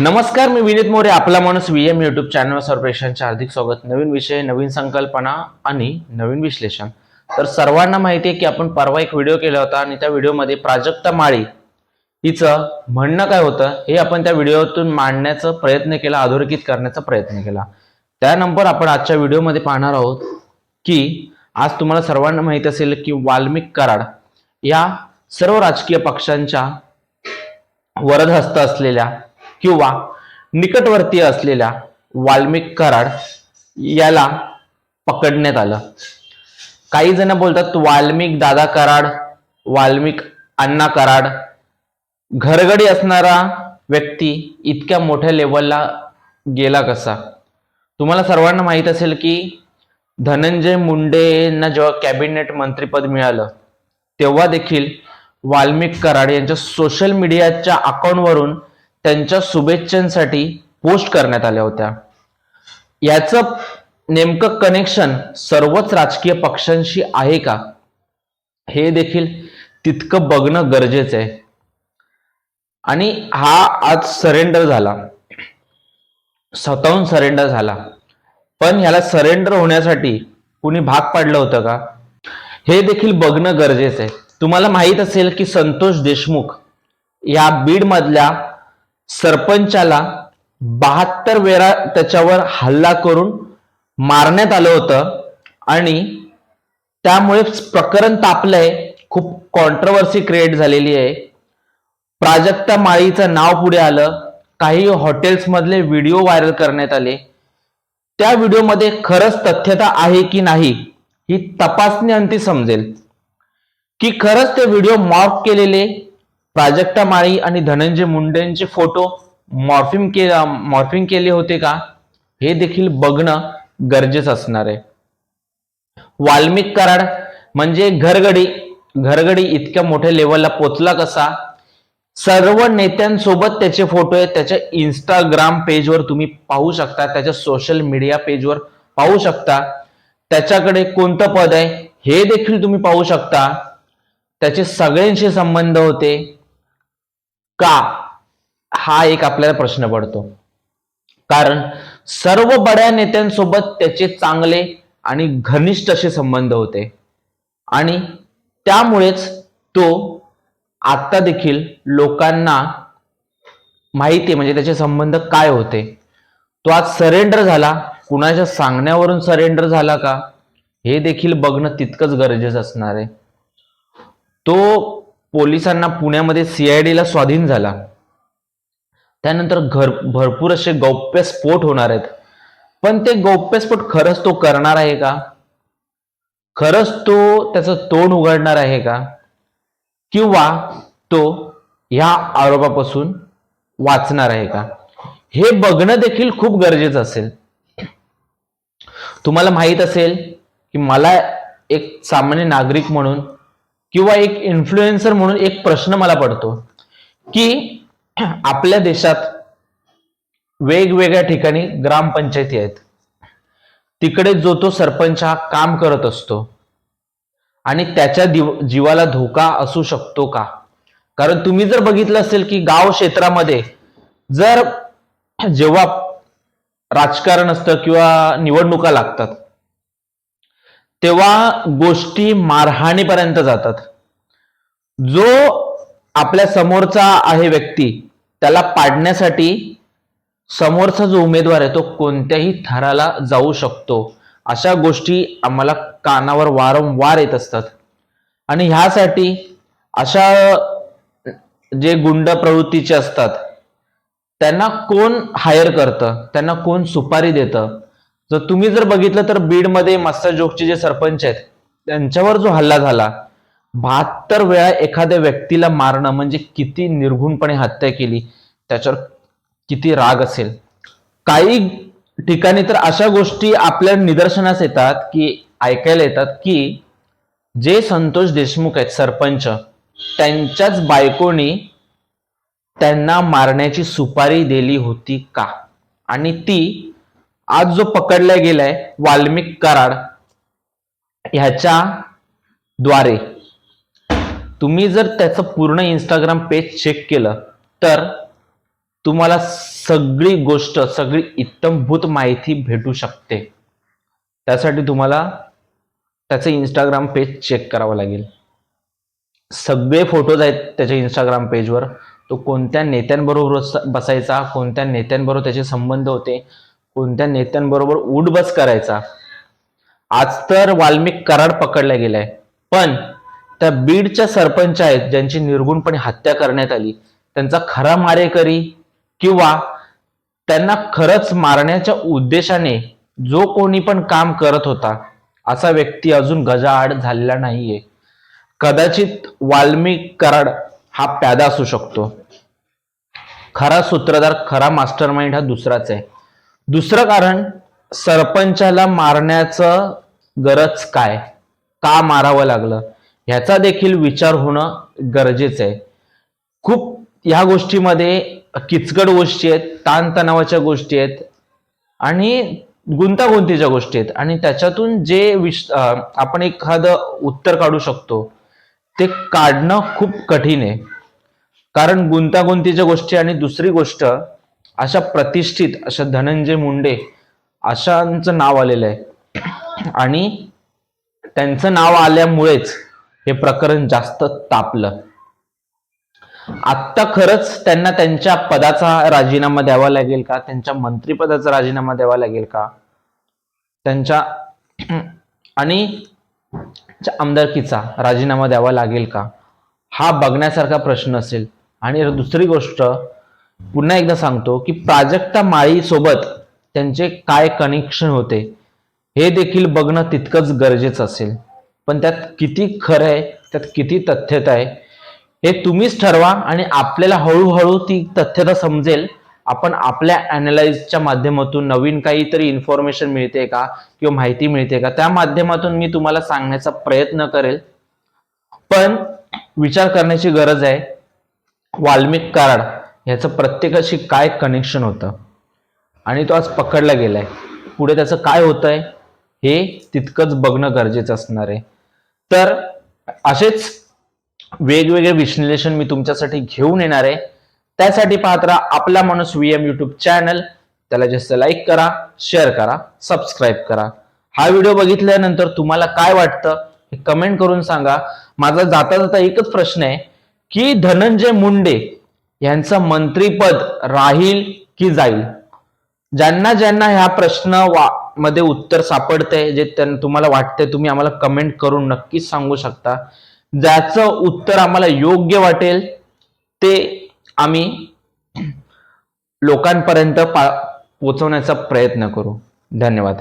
नमस्कार मी विनीत मोरे आपला माणूस व्ही एम युट्यूब चॅनल सर्वेक्षणचे हार्दिक स्वागत. नवीन विषय नवीन संकल्पना आणि नवीन विश्लेषण. तर सर्वांना माहिती आहे की आपण परवा एक व्हिडिओ केला होता आणि त्या व्हिडिओमध्ये प्राजक्ता माळी हिचं म्हणणं काय होतं हे आपण त्या व्हिडिओतून मांडण्याचा प्रयत्न केला अधोरेखित करण्याचा प्रयत्न केला. त्यानंतर आपण आजच्या व्हिडिओमध्ये पाहणार आहोत की आज तुम्हाला सर्वांना माहिती असेल की वाल्मिक कराड या सर्व राजकीय पक्षांच्या वरदहस्त असलेल्या किंवा निकटवर्तीय असलेल्या वाल्मिक कराड याला पकडण्यात आलं. काही जण बोलतात वाल्मिक दादा कराड वाल्मिक अण्णा कराड. घरगडी असणारा व्यक्ती इतक्या मोठ्या लेवलला गेला कसा? तुम्हाला सर्वांना माहीत असेल की धनंजय मुंडेंना जेव्हा कॅबिनेट मंत्रीपद मिळालं तेव्हा देखील वाल्मिक कराड यांच्या सोशल मीडियाच्या अकाउंटवरून त्यांच्या शुभेच्छांसाठी पोस्ट करण्यात आल्या होत्या. याचं नेमकं कनेक्शन सर्वच राजकीय पक्षांशी आहे का? हे देखील तितकं बघणं गरजेचं आहे. आणि हा आज सरेंडर झाला. स्वतःहून सरेंडर झाला. पण ह्याला सरेंडर होण्यासाठी कुणी भाग पाडलं होतं का? हे देखील बघणं गरजेचं आहे. तुम्हाला माहीत असेल की संतोष देशमुख या बीड मधल्या सरपंचाला बहात्तर वेळा त्याच्यावर हल्ला करून मारण्यात आलं होतं आणि त्यामुळे प्रकरण तापलंय खूप कॉन्ट्रोवर्सी क्रिएट झालेली आहे. प्राजक्ता माळीचं नाव पुढे आलं काही हॉटेल्समधले व्हिडिओ व्हायरल करण्यात आले. त्या व्हिडिओमध्ये खरंच तथ्यता आहे की नाही ही तपासणी अंती समजेल. की खरंच ते व्हिडिओ मॉर्क केलेले प्राजक्ता माळी आणि धनंजय मुंडेंचे फोटो मॉर्फिंग के मॉर्फिंग केले होते का? हे देखील बघणं गरजेचं असणार आहे. वाल्मिक कराड म्हणजे घरगडी घरगडी इतक्या मोठ्या लेवलला पोचला कसा? सर्व नेत्यांसोबत त्याचे फोटो आहेत. त्याच्या इंस्टाग्राम पेजवर तुम्ही पाहू शकता. त्याच्या सोशल मीडिया पेजवर पाहू शकता. त्याच्याकडे कोणतं पद आहे? हे देखील तुम्ही पाहू शकता. त्याचे सगळ्यांशी संबंध होते. का? हा एक आपल्याला प्रश्न पडतो. कारण सर्व बड्या नेत्यांसोबत त्याचे चांगले आणि घनिष्ठ असे संबंध होते. आणि त्यामुळेच तो आता देखील लोकांना माहिती आहे म्हणजे त्याचे संबंध काय होते. तो आज सरेंडर झाला. कुणाच्या सांगण्यावरून सरेंडर झाला का? हे देखील बघणं तितकंच गरजेचं असणार आहे. तो पोलिसांना पुण्यामध्ये सीआयडीला स्वाधीन झाला. त्यानंतर घर भरपूर असे गौप्यस्फोट होणार आहेत. पण ते गौप्यस्फोट खरंच तो करणार आहे का? खरंच तो त्याचं तोंड उघडणार आहे का? किंवा तो ह्या आरोपापासून वाचणार आहे का? हे बघणं देखील खूप गरजेचं असेल. तुम्हाला माहीत असेल की मला एक सामान्य नागरिक म्हणून किंवा एक इन्फ्लुएन्सर म्हणून एक प्रश्न मला पडतो की आपल्या देशात वेगवेगळ्या ठिकाणी ग्रामपंचायती आहेत. तिकडे जो तो सरपंच हा काम करत असतो आणि त्याच्या जीवाला धोका असू शकतो का? कारण तुम्ही जर बघितलं असेल की गाव क्षेत्रामध्ये जर जेव्हा राजकारण असतं किंवा निवडणुका लागतात तेव्हा गोष्टी मारहाणीपर्यंत जातात. जो आपल्या समोरचा आहे व्यक्ती त्याला पाडण्यासाठी समोरचा जो उमेदवार आहे तो कोणत्याही थराला जाऊ शकतो. अशा गोष्टी आम्हाला कानावर वारंवार येत असतात. आणि ह्यासाठी अशा जे गुंड प्रवृत्तीचे असतात त्यांना कोण हायर करतं? त्यांना कोण सुपारी देतं? जर तुम्ही जर बघितलं तर बीडमध्ये मस्ताजोगचे जे सरपंच आहेत त्यांच्यावर जो हल्ला झाला बहात्तर वेळा एखाद्या व्यक्तीला मारणं म्हणजे किती निर्घुणपणे हत्या केली त्याच्यावर किती राग असेल. काही ठिकाणी तर अशा गोष्टी आपल्या निदर्शनास येतात की ऐकायला येतात की जे संतोष देशमुख आहेत सरपंच त्यांच्याच बायकोनी त्यांना मारण्याची सुपारी दिली होती का? आणि ती आज जो पकडला गेलाय वाल्मिक कराड ह्याच्या द्वारे. तुम्ही जर त्याचं पूर्ण इंस्टाग्राम पेज चेक केलं तर तुम्हाला सगळी गोष्ट सगळी इत्तमभूत माहिती भेटू शकते. त्यासाठी तुम्हाला त्याचं इंस्टाग्राम पेज चेक करावं लागेल. सगळे फोटोज आहेत त्याच्या इंस्टाग्राम पेजवर तो कोणत्या नेत्यांबरोबर बसायचा कोणत्या नेत्यांबरोबर त्याचे संबंध होते कोणत्या नेत्यांबरोबर उठबस करायचा? आज तर वाल्मिक कराड पकडला गेलाय. पण त्या बीडच्या सरपंच आहेत ज्यांची निर्गुणपणे हत्या करण्यात आली. त्यांचा खरा मारेकरी किंवा त्यांना खरंच मारण्याच्या उद्देशाने जो कोणी पण काम करत होता असा व्यक्ती अजून गजाआड झालेला नाहीये. कदाचित वाल्मिक कराड हा प्यादा असू शकतो. खरा सूत्रधार खरा मास्टर माइंड हा दुसराच आहे. दुसरं कारण सरपंचाला मारण्याचं गरज काय? का मारावं लागलं? ह्याचा देखील विचार होणं गरजेचं आहे खूप ह्या गोष्टीमध्ये किचकट गोष्टी आहेत ताणतणावाच्या गोष्टी आहेत आणि गुंतागुंतीच्या गोष्टी आहेत. आणि त्याच्यातून जे विश आपण एखादं उत्तर काढू शकतो ते काढणं खूप कठीण आहे. कारण गुंतागुंतीच्या गोष्टी आणि दुसरी गोष्ट अशा प्रतिष्ठित अशा धनंजय मुंडे अशांचं नाव आलेलं आहे. आणि त्यांचं नाव आल्यामुळेच हे प्रकरण जास्त तापलं. आत्ता खरंच त्यांना त्यांच्या पदाचा राजीनामा द्यावा लागेल का? त्यांच्या मंत्रिपदाचा राजीनामा द्यावा लागेल का? त्यांच्या आणि आमदारकीचा राजीनामा द्यावा लागेल का? हा बघण्यासारखा प्रश्न असेल. आणि दुसरी गोष्ट पुन्हा एकदा सांगतो की प्राजक्ता माळी सोबत त्यांचे काय कनेक्शन होते हे देखील बघणं तितकंच गरजेचं असेल. पण त्यात किती खरं आहे त्यात किती तथ्यता आहे हे तुम्हीच ठरवा आणि आपल्याला हळूहळू ती तथ्यता समजेल. आपण आपल्या अनालाइजच्या माध्यमातून नवीन काहीतरी इन्फॉर्मेशन मिळते का किंवा माहिती मिळते का त्या माध्यमातून मी तुम्हाला सांगण्याचा प्रयत्न करेल. पण विचार करण्याची गरज आहे. वाल्मिक कराड ह्याचं प्रत्येकाशी काय कनेक्शन होतं? आणि तो आज पकडला गेलाय. पुढे त्याचं काय होतंय? हे तितकंच बघणं गरजेचं असणार आहे. तर असेच वेगवेगळे विश्लेषण मी तुमच्यासाठी घेऊन येणार आहे. त्यासाठी पाहत राहा आपला माणूस व्ही एम यूट्यूब चॅनल त्याला जास्त लाईक करा शेअर करा सबस्क्राईब करा. हा व्हिडिओ बघितल्यानंतर तुम्हाला काय वाटतं? हे कमेंट करून सांगा. माझा जाता जाता एकच प्रश्न आहे की धनंजय मुंडे यांचं मंत्रीपद राहील की जाईल? ज्यांना ज्यांना ह्या प्रश्न वा मध्ये उत्तर सापडतंय जे तुम्हाला वाटतंय तुम्ही आम्हाला कमेंट करून नक्कीच सांगू शकता. ज्याचं उत्तर आम्हाला योग्य वाटेल ते आम्ही लोकांपर्यंत पा पोचवण्याचा प्रयत्न करू. धन्यवाद.